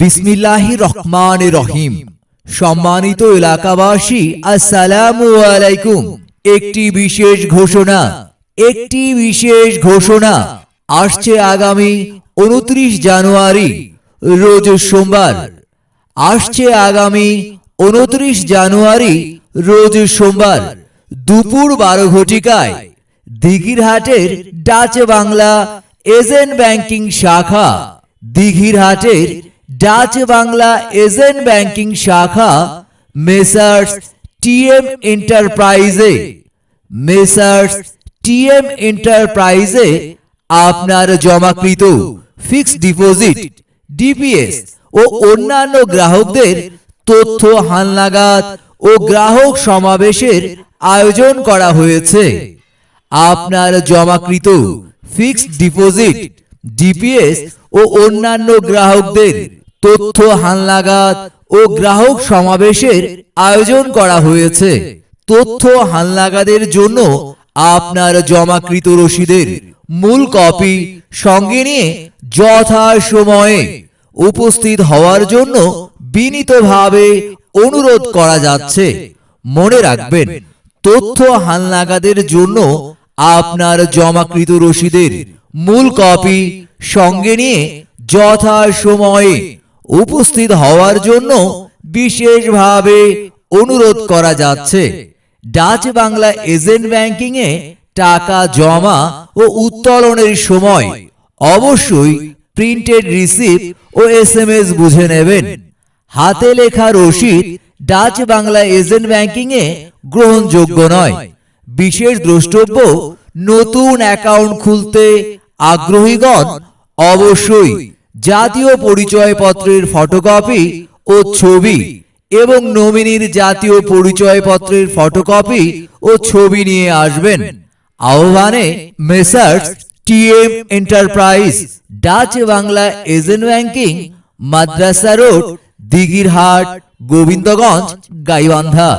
বিসমিল্লাহি রহমান রহিম। সম্মানিত এলাকাবাসী, আসসালামু আলাইকুম। একটি বিশেষ ঘোষণা, একটি বিশেষ ঘোষণা। আসছে আগামী উনত্রিশ জানুয়ারি, রোজ সোমবার। আসছে আগামী উনত্রিশ জানুয়ারি, রোজ সোমবার, দুপুর বারো ঘটিকায়। দিঘিরহাটের ডাচ বাংলা এজেন্ট ব্যাংকিং শাখা, দিঘিরহাটের ডাচ বাংলা এজেন্ট ব্যাংকিং শাখা মেসার্স টিএম এন্টারপ্রাইজে মেসার্স টিএম এন্টারপ্রাইজে আপনার জমাকৃত ফিক্সড ডিপোজিট ডিপিএস ও অন্যান্য গ্রাহকদের তথ্য হালনাগাদ ও গ্রাহক সমাবেশের আয়োজন করা হয়েছে। আপনার জমাকৃত ফিক্সড ডিপোজিট ডিপিএস ও অন্যান্য গ্রাহকদের তথ্য হালনাগাদ ও গ্রাহক সমাবেশের আয়োজন করা হয়েছে। তথ্য হালনাগাদের জন্য আপনার জমাকৃত রসিদের মূল কপি সঙ্গে নিয়ে যথা সময়ে উপস্থিত হওয়ার জন্য বিনীতভাবে অনুরোধ করা যাচ্ছে। মনে রাখবেন, তথ্য হালনাগাদের জন্য আপনার জমাকৃত রসিদের মূল কপি সঙ্গে নিয়ে যথা সময়ে উপস্থিত হওয়ার জন্য বিশেষভাবে অনুরোধ করা যাচ্ছে। ডাচ বাংলা এজেন্ট ব্যাংকিং এ টাকা জমা ও উত্তোলনের সময় অবশ্যই প্রিন্টেড রিসিপ্ট ও এসএমএস বুঝে নেবেন। হাতে লেখা রসিদ ডাচ বাংলা এজেন্ট ব্যাংকিং এ গ্রহণযোগ্য নয়। বিশেষ দ্রষ্টব্য নতুন অ্যাকাউন্ট খুলতে আগ্রহীগণ, অবশ্যই জাতীয় পরিচয়পত্রের ফটোকপি ও ছবি এবং নমিনির জাতীয় পরিচয়পত্রের ফটোকপি ও ছবি নিয়ে আসবেন। আহ্বানে messrs, TM enterprise, Dutch Bangla agent banking, Madrasa road, Dighirhat, Gobindaganj, Gaibandha.